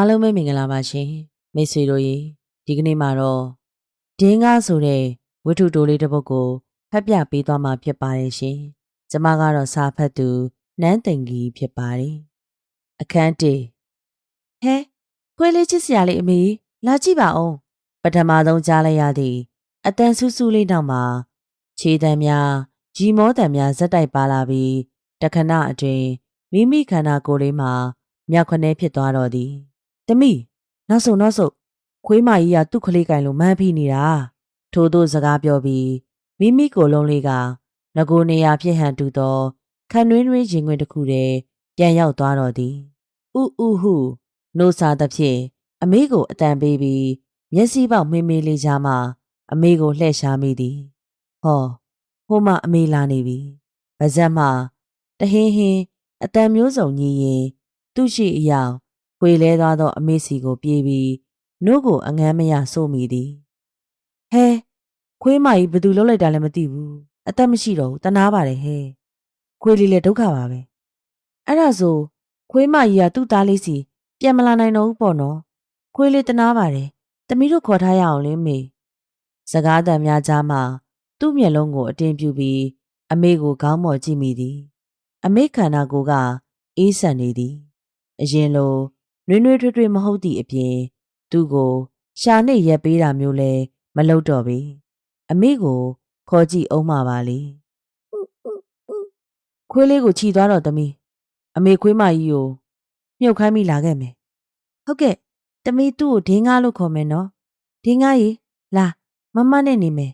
အားလုံးပဲမင်္ဂလာပါရှင်မိတ်ဆွေတို့ရေဒီကနေ့မှာတော့ဒင်းကားဆိုတဲ့ဝတ္ထုတိုလေးတစ်ပုဒ်ကိုဖတ်ပြပေးသွားမှာဖြစ်ပါတယ်ရှင်ကျမကတော့စာဖတ်သူနန်းသိင်ကြီးဖြစ်ပါတယ်အခန်းတေဟဲခွေးလေးချစ်စရာလေးအမေလာကြည့်ပါဦးပထမဆုံးကြားလိုက်ရသည့်အတန်ဆူဆူလေးနောက်မှာခြေတံများဂျီမောတံများဇက်တိုက်ပါလာပြီးတခဏအတွင်းမိမိခန္ဓာကိုယ်လေးမှာမြောက်ခနဲဖြစ်သွားတော့သည် တမိနောက်ဆုံးနောက်ဆုံးခွေးမကြီးကသူ့ကလေးကင်လို့မန်းဖိနေတာထို့သောစကားပြောပြီးမိမိကိုယ်လုံးလေးကငကိုနေရာဖြစ်ဟန်တူသောခန်းတွင်းတွင်းရင်ခွင်တစ်ခုတည်းပြန်ရောက်သွားတော့သည်ဥဥဟုနှိုးစာသဖြင့်အမေကိုအတန်ပေးပြီးမျက်စိပေါက်မေးမေးလေးကြားမှအမေကိုလှည့်ရှားမိသည်ဟောဟိုမှအမေလာနေပြီဗဇက်မှတဟင်းဟင်းအတန်မျိုးစုံညီရင်သူ့ရှိအယောင် ခွေလဲသွားသောအမေစီကိုပြေးပြီးနှုတ်ကိုအငမ်းမရဆို့မိသည်ဟဲခွေးမကြီးဘယ်သူလှုပ်လိုက်တာလဲမသိဘူးအသက်မရှိတော့ဘူးတနာပါတယ်ဟဲခွေးလေးလည်းဒုက္ခပါပဲအဲ့ဒါဆိုခွေးမကြီးကသူ့သားလေးစီပြန်မလာနိုင်တော့ဘူးပေါ့နော်ခွေးလေးတနာပါတယ်တမီးတို့ခေါ်ထားရအောင်လေမေစကားတန်များကြားမှာသူ့မျက်လုံးကိုအတင်းပြုပြီးအမေကိုခေါင်းမော်ကြည့်မိသည် အမေခန္ဓာကိုယ်ကအေးဆန်နေသည် အရင်လို နွေးနွေးထွေးထွေးမဟုတ်သည့်အပြင် သူ့ကိုရှာနေရက်ပေးတာမျိုးလဲမလုပ်တော့ပေအမေကိုခေါ်ကြည့်အောင်မှာပါလေခွေးလေးကိုခြီသွားတော့သမီးအမေခွေးမကြီးကိုမြုပ်ခိုင်းမိလာခဲ့မယ်ဟုတ်ကဲ့သမီးသူ့ကိုဒင်းကားလို့ခေါ်မယ်နော်ဒင်းကားကြီးလာမမနဲ့နေမယ်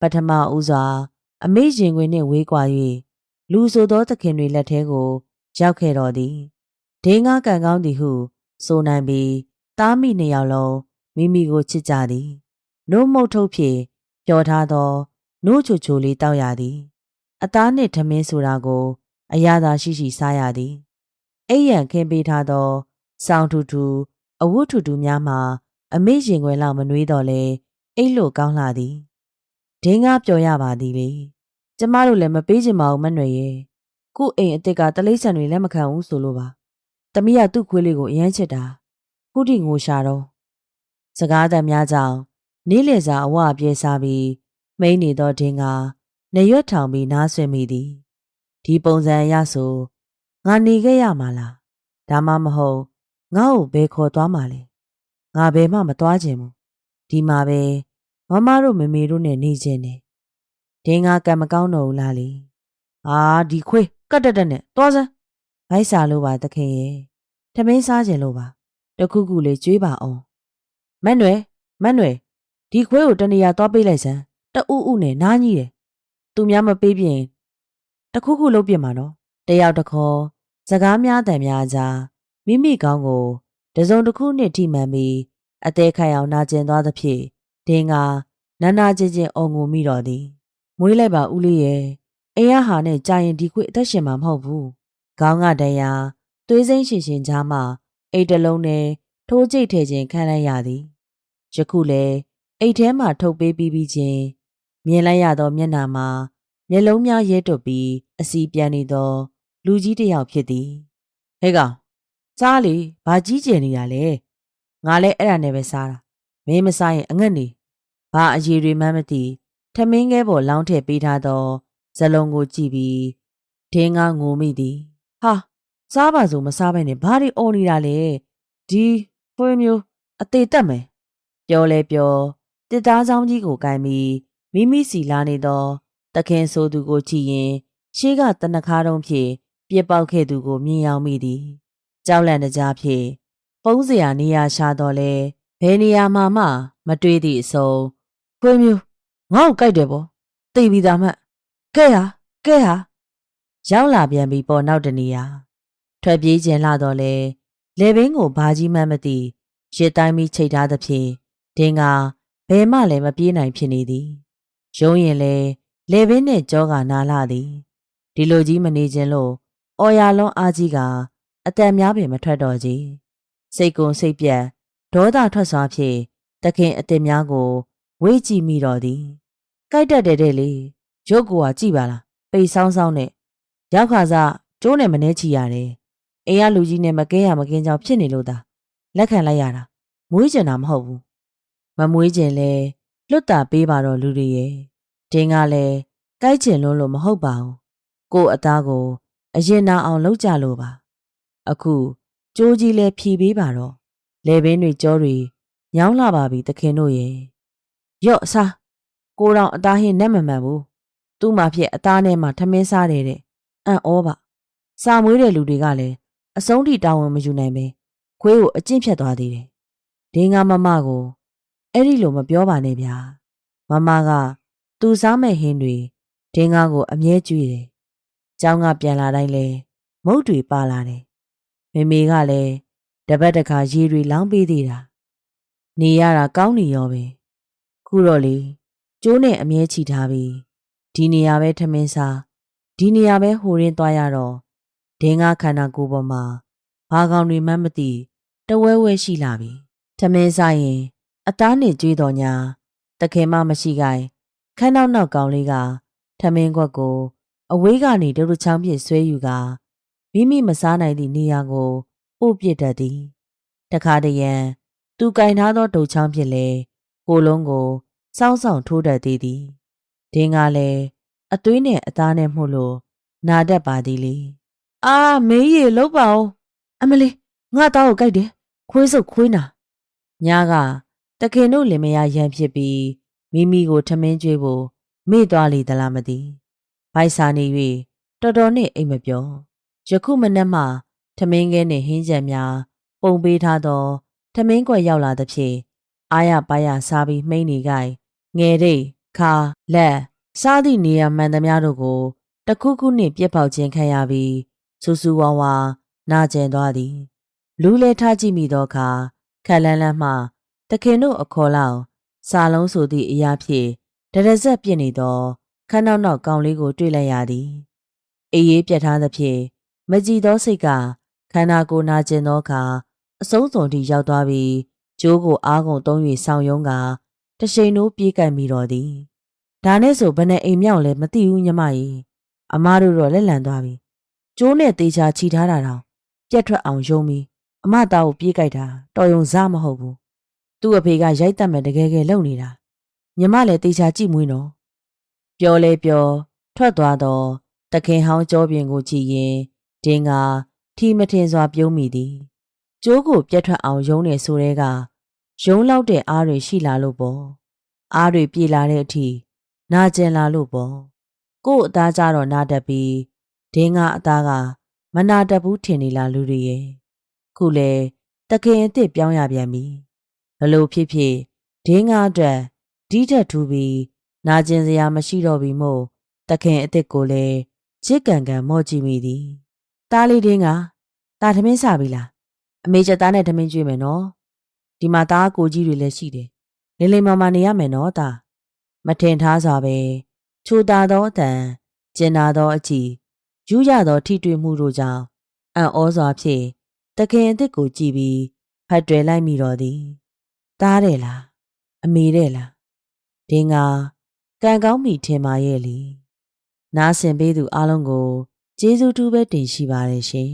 ပထမဦးစွာ အမေရင်ခွင်နှင့်ဝေးကွာ၍လူဆိုသောသခင်တွေလက်ထဲကို ရောက်ခဲ့တော်သည်ဒင်းကားကန်ကောင်းသည်ဟု ဆိုနိုင်ပြီးသားမိနှစ်ယောက်လုံးမိမိကိုချစ်ကြသည်နှုတ်မုတ်ထုတ်ဖြင့်ပျော်ထားသောနှုတ်ချိုချိုလေးတောက်ရသည် အသားနှင့်ထမင်းဆိုတာကို အရသာရှိရှိစားရသည်အိပ်ရန်ခင်းပေးထားသောစောင်းထူထူအဝတ်ထူထူများမှာအမေရင်ခွင်လောက်မနှွေးတော့လဲအိတ်လို့ကောင်းလာသည်ဒင်းကားပျော်ရပါသည်လေကျမတို့လည်းမပေးချင်ပါဘူးမနှွေရဲ့ခုအိမ်အစ်စ်ကတလိษံတွေလက်မခံဘူးဆိုလို့ပါ တမီးကသူ့ခွေးလေးကိုအရမ်းချစ်တာခုထိငိုရှာတော့စကားတန်များကြောင့်နေ့လည်စာအဝအပြဲစားပြီးမိန်နေသောဒင်းကနေရွက်ထောင်ပြီးနားဆွမိသည်ဒီပုံစံအရဆိုငါနေခဲ့ရမှာလားဒါမှမဟုတ်ငါ့ကိုဘယ်ခေါ်သွားမှာလဲငါဘယ်မှမသွားခြင်းဘူးဒီမှာပဲမမတို့မမေတို့နဲ့နေခြင်းနဲ့ဒင်းကကံမကောင်းတော့ဘူးလားလေအာဒီခွေးကတ်တက်တက်နဲ့သွားစမ်း ဗိုက်စာလို့ပါသခင်ရဲ့ထမင်းစားခြင်းလို့ပါတခုခုလေးကြွေးပါအောင်မတ်နွယ်မတ်နွယ်ဒီခွေးကိုတနေရာသွားပေးလိုက်စမ်းတအူးအူးနဲ့နားကြီးတယ်သူများမပေးပြင်တခုခုလုပ်ပြမှာနော်တယောက်တစ်ခေါ်စကားများတန်များကြားမိမိကောင်းကိုတစုံတစ်ခုနှင့်ထိမှန်ပြီးအသေးခိုင်အောင်နာကျင်သွားသဖြင့်ဒင်းကနာနာချင်းချင်းအုံငုံမိတော်သည်မွေးလိုက်ပါဦးလေးရဲ့အိမ်ရဟာနဲ့ကြာရင်ဒီခွေအသက်ရှင်မှာမဟုတ်ဘူး ခေါင်းကတည်းကသွေးစိမ့်ရှင်ရှင်ကြားမှာအိတ်တလုံးနဲ့ထိုးကြိတ်ထဲခြင်းခံလိုက်ရသည်ယခုလေအိတ်ထဲမှထုတ်ပေးပြီးပြီးချင်းမြင်လိုက်ရသောမျက်နှာမှာမျက်လုံးများရဲတွတ်ပြီးအစီပြန်နေသော လူကြီးတစ်ယောက်ဖြစ်သည်ဟဲ့ကောင်စားလေဘာကြီးကျယ်နေတာလဲငါလည်းအဲ့ဒါနဲ့ပဲစားတာမင်းမစားရင်အငတ်နေဘာအရေးတွေမှန်းမသိထမင်းခဲပေါ်လောင်းထည့်ပေးထားသောဇလုံးကိုကြည့်ပြီးဒင်းကငိုမိသည် ဟာစားပါစို့မစားဘဲနဲ့ဘာတွေအော်နေတာလဲဒီဖွေးမျိုးအသေးတက်မယ်ပြောလဲပြောတစ်သားချောင်းကြီးကိုကင်ပြီးမိမိစီလာနေသောတခင်ဆိုသူကိုကြည့်ရင်ရှေးကတနခါတုံးဖြင့်ပြစ်ပေါက်ခဲ့သူကိုမြင်ရောက်မိသည်ကြောက်လန့်တကြားဖြင့်ပုံးစရာနေရာရှာတော့လဲဘယ်နေရာမှမှမတွေးသည့်အစုံဖွေးမျိုးငါ့ကိုကြိုက်တယ်ပေါ့သိပြီသားမှတ်ကဲဟာကဲဟာ ရောက်လာပြန်ပြီပေါ်နောက်တနေရာထွက်ပြေးခြင်းလာတော့လဲလေဘင်းကိုဘာကြီးမှန်းမသိရစ်တိုင်းပြီးချိတ်ထားသဖြင့်ဒင်းကဘယ်မှလည်းမပြေးနိုင်ဖြစ်နေသည်ရုံးရင်လဲလေဘင်းနဲ့ကြောကနာလာသည်ဒီလိုကြီးမနေခြင်းလို့အော်ရလွန်အားကြီးကအတန်များပင်မထွက်တော့ကြီးစိတ်ကုံစိတ်ပြက်ဒေါသထွက်စွာဖြင့်တခင်အတင်များကို ဝေ့ကြည့်မိတော်သည်ကြိုက်တတ်တယ်တဲ့လေရုပ်ကိုကကြည့်ပါလားပိတ်ဆောင်းဆောင်းနဲ့ ရောက်ခါစားကျိုးနဲ့မနှဲချီရတယ်အိမ်ကလူကြီးနဲ့မကင်းရမကင်းကြောင်ဖြစ်နေလို့သာလက်ခံလိုက်ရတာမွေးကျင်တာမဟုတ်ဘူးမမွေးကျင်လဲလွတ်တာပေးပါတော့လူတွေရဲ့ဒင်းကလည်းကြိုက်ကျင်လို့လို့မဟုတ်ပါဘူးကို့အသားကိုအရင်နာအောင်လုပ်ကြလို့ပါအခုကြိုးကြီးလဲဖြီးပေးပါတော့လေဘင်းတွေကြောတွေညောင်းလာပါပြီသခင်တို့ရဲ့ရော့အစားကိုတော်အသားဟင်းနဲ့မမှန်ဘူးသူ့မှာဖြစ်အသားနဲ့မှထမင်းစားတယ်တဲ့ အံ့ဩပါစာမွေးတဲ့လူတွေကလည်းအဆုံးထိတာဝန်မယူနိုင်ပဲခွေးကိုအကျင့်ဖြတ်သွားသေးတယ်ဒင်းကမမကိုအဲ့ဒီလိုမပြောပါနဲ့ဗျာမမကသူစားမဲ့ဟင်းတွေဒင်းကားကိုအမြဲကြည့်တယ်။ကျောင်းကပြန်လာတိုင်းလဲမုတ်တွေပါလာတယ်။မေမေကလည်းတပတ်တခါရေတွေလောင်းပေးသေးတာ။နေရတာကောင်းနေရောပဲ။ခုတော့လေကျိုးနဲ့အမြဲချီထားပြီးဒီနေရာပဲထမင်းစား ဒီနေရာပဲဟိုရင်းသွားရတော့ဒင်းကားခန္ဓာကိုယ်ပေါ်မှာဘာကောင်တွေမှမသိတဝဲဝဲရှိလာပြီ။ထမင်းစားရင် အသားနဲ့ကြွေးတော်ညာတခင်မမရှိကိုင်ခန်းနောက်နောက်ကောင်လေးကထမင်းခွက်ကို အဝေးကနေဒုဒချောင်းပြည့်ဆွဲယူကမိမိမစားနိုင်သည့်နေရာကိုပို့ပစ်တတ်သည်တခါတရံသူကင်ထားသောဒုချောင်းပြည့်လေကိုလုံးကိုစောင်းဆောင်ထိုးတတ်သေးသည်ဒင်းကလည်း အသွေးနဲ့အသားနဲ့မှုလို့နာတတ်ပါသည်လေအာမေးရီလောက်ပါဦးအမလေးငါသားကိုကြိုက်တယ်ခွေးစုပ်ခွေးနာညာကတခင်တို့လင်မယားရန်ဖြစ်ပြီးမိမိကိုထမင်းကျွေးဖို့မေ့သွားလေသလားမသိ။ဘိုက်စာနေ၍တော်တော်နဲ့အိမ်မပြော။ယခုမနက်မှထမင်းခဲနှင့်ဟင်းချက်များပုံပေးထားသောထမင်းကွက်ရောက်လာသဖြင့်အာရပါရစားပြီးမှိန်နေကြငယ်တဲ့ခါလက် စားသည့်နေရာမှန်သမျှတို့ကိုတခုခုနှင့်ပြက်ပေါက်ခြင်းခံရပြီးဆူဆူဝါဝါနာကျင်သွားသည် လူလဲထားကြည့်မိသောအခါခက်လန်းလန်းမှတခင်တို့အခေါ်လောက်စာလုံးဆိုသည့်အရာဖြင့်ဒရဇက်ပြစ်နေသောခန်းနောက်နောက်ကောင်လေးကိုတွေ့လိုက်ရသည်အေးရေးပြတ်ထားသဖြင့်မကြည်သောစိတ်ကခန္ဓာကိုယ်နာကျင်သောအခါအဆုံးစွန်ထိရောက်သွားပြီးကျိုးကိုအားကုန်သုံး၍ဆောင်ယုံကတရှိန်တို့ပြေးကပ်မိတော်သည် ဒါနဲ့ဆိုဘယ်နဲ့အိမ်မြောက်လဲမသိဘူးညမကြီးအမားတို့တော့လက်လန်သွားပြီကျိုးနဲ့တေချာချီထားတာတောင်ပြက်ထွက်အောင်ယုံပြီးအမသားကိုပြေးကြိုက်တာတော်ယုံစားမဟုတ်ဘူးသူ့အဖေကရိုက်တတ်မဲ့တကယ်ကယ်လုပ်နေတာညီမလည်းတေချာကြည့်မွေးနော်ပြောလဲပြောထွက်သွားတော့တခင်ဟောင်းကြောပြင်ကိုကြည့်ရင်ဒင်းကထီမထင်စွာပြုံးမိသည်ကျိုးကိုပြတ်ထွက်အောင်ယုံနေဆိုတဲ့ကယုံလောက်တဲ့အားတွေရှိလာလို့ပေါ့အားတွေပြေလာတဲ့အထိ နာကျင်လာလို့ပေါ့ကို့အသားကြတော့နာတတ်ပြီးဒင်းကအသားကမနာတတ်ဘူးထင်နေလားလူတွေရဲ့ခုလေတခင်အစ်စ်ပြောင်းရပြန်ပြီဘလို့ဖြစ်ဖြစ်ဒင်းကားအတွက်ဒီထက်ထူပြီးနာကျင်စရာမရှိတော့ပြီမို့တခင်အစ်စ်ကိုလည်းချစ်ကန်ကန်မော့ကြည့်မိသည်တားလေးဒင်းကတာထမင်းစားပြီလားအမေချက်သားနဲ့ထမင်းကျွေးမယ်နော်ဒီမှာသားကိုကြီးတွေလည်းရှိတယ်လင်းလင်းမမနေရမယ်နော်တာ မထင်ထားစွာပဲချိုတာသောအတန်ကျင်နာသောအကြည့်ယူရသောထိတွေ့မှုတို့ကြောင့်အံ့ဩစွာဖြင့်တခင်အစ်စ်ကိုကြည့်ပြီးဖတ်တွယ်လိုက်မိတော်သည်တားတယ်လားအမေတဲ့လားဒင်းကကံကောင်းမိထင်ပါရဲ့လေနားဆင်ပေးသူအလုံးကိုကျေးဇူးတူးပဲတင်ရှိပါတယ်ရှင်